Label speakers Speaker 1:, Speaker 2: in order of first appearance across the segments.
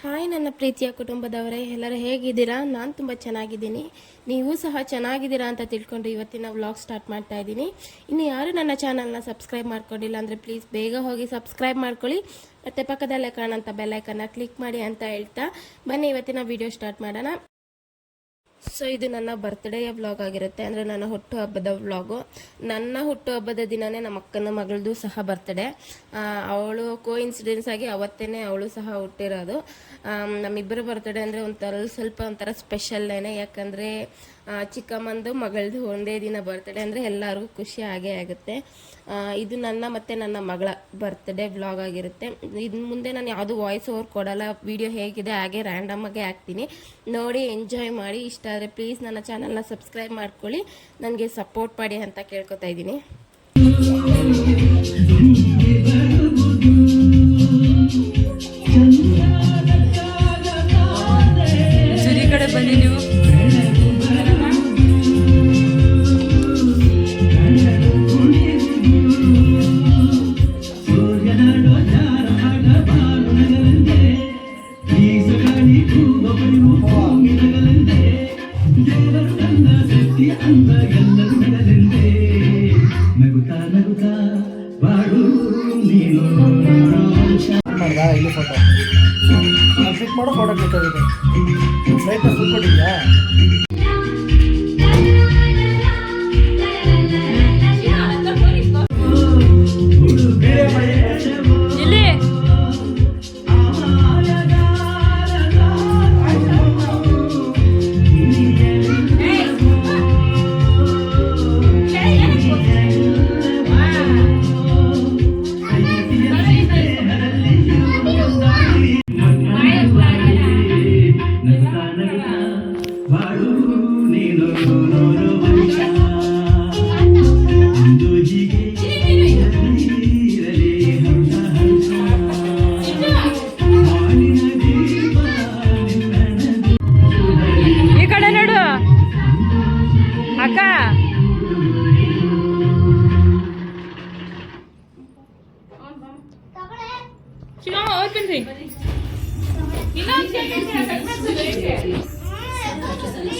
Speaker 1: Hi, ನನ್ನ ಪ್ರೀತಿಯ ಕುಟುಂಬದವರೇ, ಎಲ್ಲರೂ ಹೇಗಿದ್ದೀರಾ? ನಾನು ತುಂಬ ಚೆನ್ನಾಗಿದ್ದೀನಿ. ನೀವು ಸಹ ಚೆನ್ನಾಗಿದ್ದೀರಾ ಅಂತ ತಿಳ್ಕೊಂಡು ಇವತ್ತಿನ ವ್ಲಾಗ್ ಸ್ಟಾರ್ಟ್ ಮಾಡ್ತಾ ಇದ್ದೀನಿ. ಇನ್ನು ಯಾರು ನನ್ನ ಚಾನಲ್ನ ಸಬ್ಸ್ಕ್ರೈಬ್ ಮಾಡ್ಕೊಂಡಿಲ್ಲ ಅಂದರೆ ಪ್ಲೀಸ್ ಬೇಗ ಹೋಗಿ ಸಬ್ಸ್ಕ್ರೈಬ್ ಮಾಡ್ಕೊಳ್ಳಿ. ಮತ್ತು ಪಕ್ಕದಲ್ಲೇ ಕಾಣೋಂಥ ಬೆಲ್ಲೈಕನ್ನ ಕ್ಲಿಕ್ ಮಾಡಿ ಅಂತ ಹೇಳ್ತಾ. ಬನ್ನಿ, ಇವತ್ತಿನ ವಿಡಿಯೋ ಸ್ಟಾರ್ಟ್ ಮಾಡೋಣ. ಸೊ ಇದು ನನ್ನ ಬರ್ತ್ಡೇಯ ವ್ಲಾಗ್ ಆಗಿರುತ್ತೆ. ಅಂದರೆ ನನ್ನ ಹುಟ್ಟುಹಬ್ಬದ ವ್ಲಾಗು ನನ್ನ ಹುಟ್ಟುಹಬ್ಬದ ದಿನವೇ ನಮ್ಮ ಅಕ್ಕನ ಮಗಳದು ಸಹ ಬರ್ತ್ಡೇ ಅವಳು ಕೋ ಇನ್ಸಿಡೆನ್ಸ್ ಆಗಿ ಅವತ್ತೇ ಅವಳು ಸಹ ಹುಟ್ಟಿರೋದು. ನಮ್ಮಿಬ್ಬರ ಬರ್ತ್ಡೇ ಅಂದರೆ ಒಂಥರ ಸ್ವಲ್ಪ ಒಂಥರ ಸ್ಪೆಷಲ್ಲೇನೆ ಯಾಕಂದರೆ ಚಿಕ್ಕಮ್ಮಂದು ಮಗಳದು ಒಂದೇ ದಿನ ಬರ್ತ್ಡೇ ಅಂದರೆ ಎಲ್ಲರಿಗೂ ಖುಷಿ ಆಗೇ ಆಗುತ್ತೆ. ಇದು ನನ್ನ ಮತ್ತು ನನ್ನ ಮಗಳ ಬರ್ತ್ಡೇ ವ್ಲಾಗ್ ಆಗಿರುತ್ತೆ. ಇನ್ನು ಮುಂದೆ ನಾನು ಯಾವುದು ವಾಯ್ಸ್ ಓವರ್ ಕೊಡಲ್ಲ ವಿಡಿಯೋ ಹೇಗಿದೆ ಹಾಗೆ ರ್ಯಾಂಡಮಾಗೆ ಹಾಕ್ತೀನಿ. ನೋಡಿ ಎಂಜಾಯ್ ಮಾಡಿ. ಇಷ್ಟ ಆದರೆ ಪ್ಲೀಸ್ ನನ್ನ ಚಾನಲ್ನ ಸಬ್ಸ್ಕ್ರೈಬ್ ಮಾಡ್ಕೊಳ್ಳಿ. ನನಗೆ ಸಪೋರ್ಟ್ ಮಾಡಿ ಅಂತ ಕೇಳ್ಕೊತಾ ಇದ್ದೀನಿ.
Speaker 2: ನಗುತ್ತಾ ಬಾಳು ನೀನು
Speaker 3: ಮಾಡ್ದ ಇಲ್ಲಿ ಫೋಟೋ ಕ್ಲಿಕ್ ಮಾಡೋ ಫೋಟೋ ಕ್ಲಿಕ್ ಆಗಿದೆ ಲೈಟ್ ಫುಲ್ ಕೊಟ್ಟಿದ್ಯಾ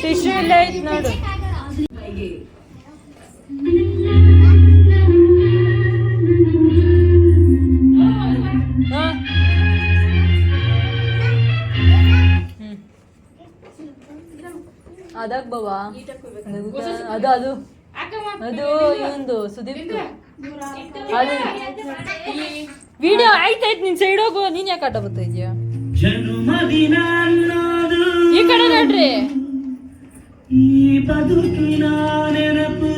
Speaker 4: ಟಿಶ್ಯೂ ಇಲ್ಲ ಐತ್ ನೋಡು. ಅದಾಗ್ ಬಾವಾ ಅದು ಅದು. ಅದು ಇವಂದು ಸುದೀಪ್ ಅದು. ವಿಡಿಯೋ ಆಯ್ತಾಯ್ತು ನಿನ್ ಸೈಡ್ ಹೋಗು ನೀನ್ ಯಾಕೆ ಆಟ ಬರ್ತಾ ಇದೀಯ
Speaker 2: ಜನ್ಮದಿನ ಅನ್ನೋದು
Speaker 4: ಈ ಕಡೆ ನೋಡ್ರಿ.
Speaker 2: ಈ ಬದುಕಿನ ನೆನಪು.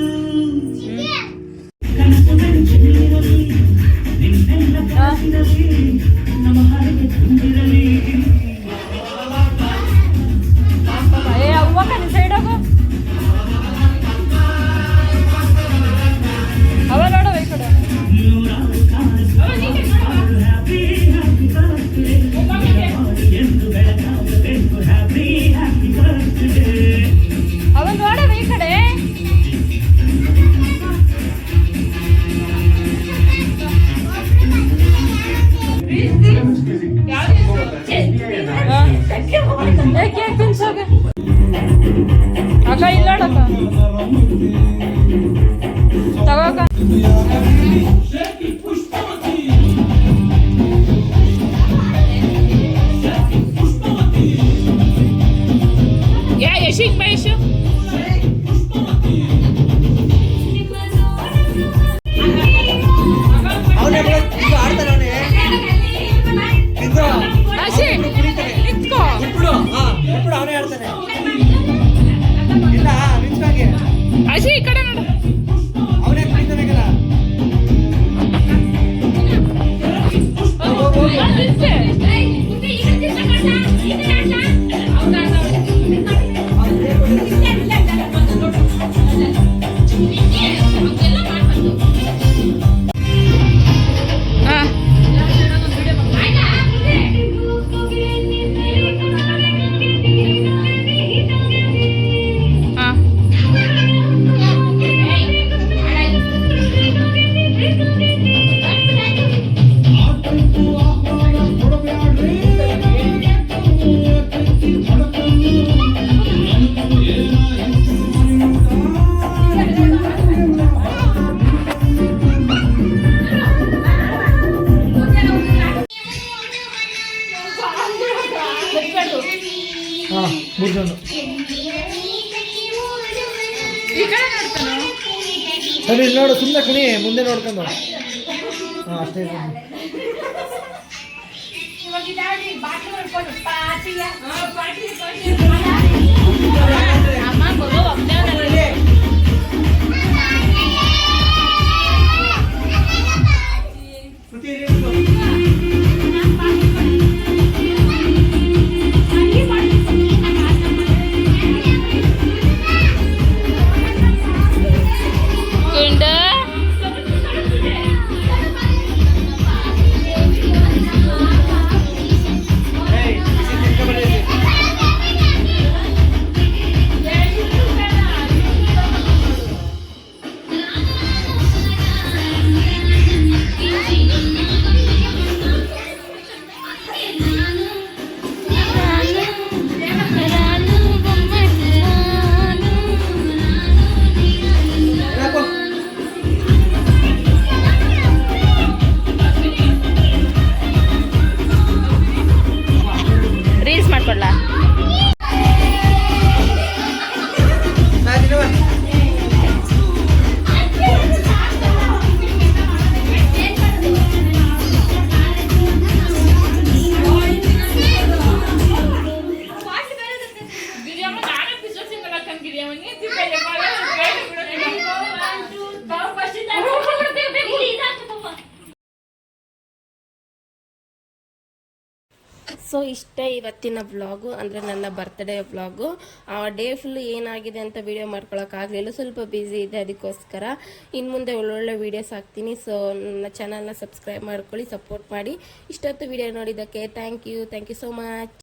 Speaker 4: ತಗೋಕ
Speaker 3: ಇಲ್ಲ ನಿಂತ್ಕಂಗೆ ಹಾಂ ಮೂರು ಸರಿ ನೋಡು ಸುಮ್ಮನೆ ಕುಣಿ ಮುಂದೆ ನೋಡ್ಕೊಂಡು ಹಾಂ ಅಷ್ಟೇ ಸಾಕು.
Speaker 1: ಸೊ ಇಷ್ಟೇ ಇವತ್ತಿನ ವ್ಲಾಗು ಅಂದರೆ ನನ್ನ ಬರ್ತ್ಡೇ ವ್ಲಾಗು. ಆ ಡೇ ಫುಲ್ ಏನಾಗಿದೆ ಅಂತ ವಿಡಿಯೋ ಮಾಡ್ಕೊಳಕ್ಕಾಗಲಿಲ್ಲ ಸ್ವಲ್ಪ ಬ್ಯುಸಿ ಇದೆ ಅದಕ್ಕೋಸ್ಕರ. ಇನ್ನು ಮುಂದೆ ಒಳ್ಳೊಳ್ಳೆ ವೀಡಿಯೋಸ್ ಹಾಕ್ತೀನಿ. ಸೊ ನನ್ನ ಚಾನಲ್ನ ಸಬ್ಸ್ಕ್ರೈಬ್ ಮಾಡ್ಕೊಳ್ಳಿ ಸಪೋರ್ಟ್ ಮಾಡಿ. ಇಷ್ಟೊತ್ತು ವಿಡಿಯೋ ನೋಡಿದ್ದಕ್ಕೆ thank you thank you so much